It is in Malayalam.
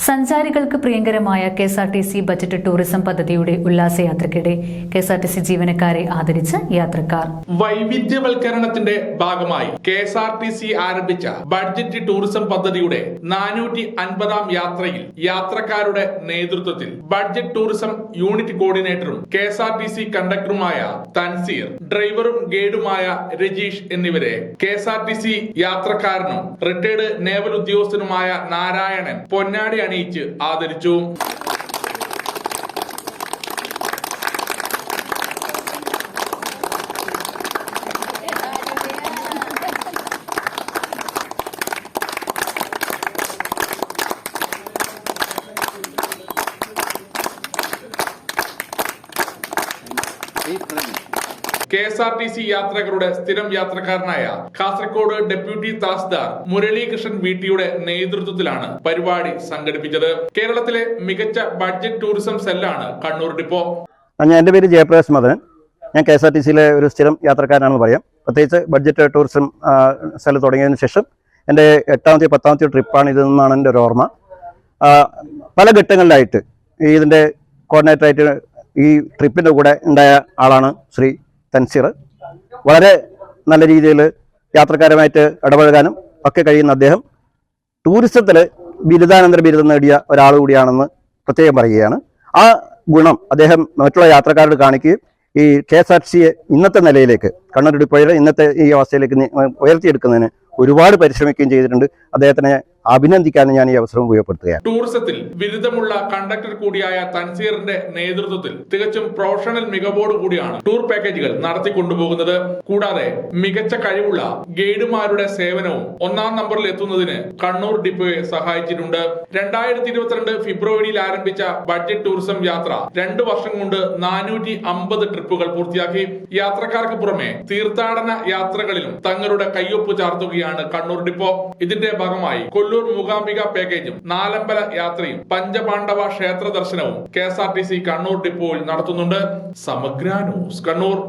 സഞ്ചാരികൾക്ക് പ്രിയങ്കരമായ K S R T C budget tourism പദ്ധതിയുടെ ഉല്ലാസയാത്രയ്ക്കിടെ K S R T C ജീവനക്കാരെ ആദരിച്ച് യാത്രക്കാർ. വൈവിധ്യവൽക്കരണത്തിന്റെ ഭാഗമായി K S R T C ആരംഭിച്ച ബഡ്ജറ്റ് ടൂറിസം പദ്ധതിയുടെ നാനൂറ്റി അൻപതാം യാത്രയിൽ യാത്രക്കാരുടെ നേതൃത്വത്തിൽ budget tourism unit കോർഡിനേറ്ററും K S R T C കണ്ടക്ടറുമായ Thanseer ഡ്രൈവറും ഗൈഡുമായ രജീഷ് എന്നിവരെ K S R T C യാത്രക്കാരനും retired naval ഉദ്യോഗസ്ഥനുമായ നാരായണൻ പൊന്നാടി അണിയിച്ച് ആദരിച്ചു. K S R T C യാത്രകരുടെ സ്ഥിരം യാത്രക്കാരനായ കാസർഗോഡ് ഡെപ്യൂട്ടി തഹസിൽദാർ മുരളീകൃഷ്ണൻ വീട്ടിയുടെ നേതൃത്വത്തിലാണ് പരിപാടി സംഘടിപ്പിച്ചത്. കേരളത്തിലെ മികച്ച ബഡ്ജറ്റ് ടൂറിസം സെല്ലാണ് കണ്ണൂർ ഡിപ്പോ. ഞാൻ എന്റെ പേര് ജയപ്രകാശ് മദനൻ. ഞാൻ കെ എസ് ആർ ടി സിയിലെ ഒരു സ്ഥിരം യാത്രക്കാരനാണെന്ന് പറയാം. പ്രത്യേകിച്ച് ബഡ്ജറ്റ് ടൂറിസം സ്ഥലം തുടങ്ങിയതിന് ശേഷം എന്റെ എട്ടാമത്തെ പത്താമത്തെ ട്രിപ്പാണ് ഇതെന്നാണ് എന്റെ ഒരു ഓർമ്മ. പല ഘട്ടങ്ങളിലായിട്ട് ഇതിന്റെ കോർഡിനേറ്ററായിട്ട് ഈ ട്രിപ്പിന്റെ കൂടെ ഉണ്ടായ ആളാണ് ശ്രീ തൻസീർ. വളരെ നല്ല രീതിയിൽ യാത്രക്കാരുമായിട്ട് ഇടപഴകാനും ഒക്കെ കഴിയുന്ന അദ്ദേഹം ടൂറിസത്തിൽ ബിരുദാനന്തര ബിരുദം നേടിയ ഒരാൾ കൂടിയാണെന്ന് പ്രത്യേകം പറയുകയാണ്. ആ ഗുണം അദ്ദേഹം മറ്റുള്ള യാത്രക്കാരോട് കാണിക്കുകയും ഈ കെ എസ് ആർ സിയെ ഇന്നത്തെ നിലയിലേക്ക് കണ്ണൂർ ഡിപ്പോയുടെ ഇന്നത്തെ ഈ അവസ്ഥയിലേക്ക് ഉയർത്തിയെടുക്കുന്നതിന് ഒരുപാട് പരിശ്രമിക്കുകയും ചെയ്തിട്ടുണ്ട്. അദ്ദേഹത്തിനെ അഭിനന്ദിക്കാനും ഞാൻ ഈ അവസരം ഉപയോഗപ്പെടുത്തുകയാണ്. ടൂറിസത്തിൽ ബിരുദമുള്ള കണ്ടക്ടർ കൂടിയായ തൻസീറിന്റെ നേതൃത്വത്തിൽ തികച്ചും പ്രൊഫഷണൽ മികവോട് കൂടിയാണ് ടൂർ പാക്കേജുകൾ നടത്തിക്കൊണ്ടുപോകുന്നത്. കൂടാതെ മികച്ച കഴിവുള്ള ഗൈഡുമാരുടെ സേവനവും ഒന്നാം നമ്പറിൽ എത്തുന്നതിന് കണ്ണൂർ ഡിപ്പോയെ സഹായിച്ചിട്ടുണ്ട്. രണ്ടായിരത്തി ഇരുപത്തിരണ്ട് ഫെബ്രുവരിയിൽ ആരംഭിച്ച ബഡ്ജറ്റ് ടൂറിസം യാത്ര രണ്ടു വർഷം കൊണ്ട് നാനൂറ്റി അമ്പത് ട്രിപ്പുകൾ പൂർത്തിയാക്കി. യാത്രക്കാർക്ക് പുറമെ തീർത്ഥാടന യാത്രകളിലും തങ്ങളുടെ കയ്യൊപ്പ് ചാർത്തുകയാണ് കണ്ണൂർ ഡിപ്പോ. ഇതിന്റെ ഭാഗമായി കൊല്ലൂർ മൂകാംബിക പാക്കേജും നാലമ്പല യാത്രയും പഞ്ചപാണ്ഡവ ക്ഷേത്ര ദർശനവും K S R T C Kannur ഡിപ്പോയിൽ നടത്തുന്നുണ്ട്. സമഗ്ര ന്യൂസ് കണ്ണൂർ.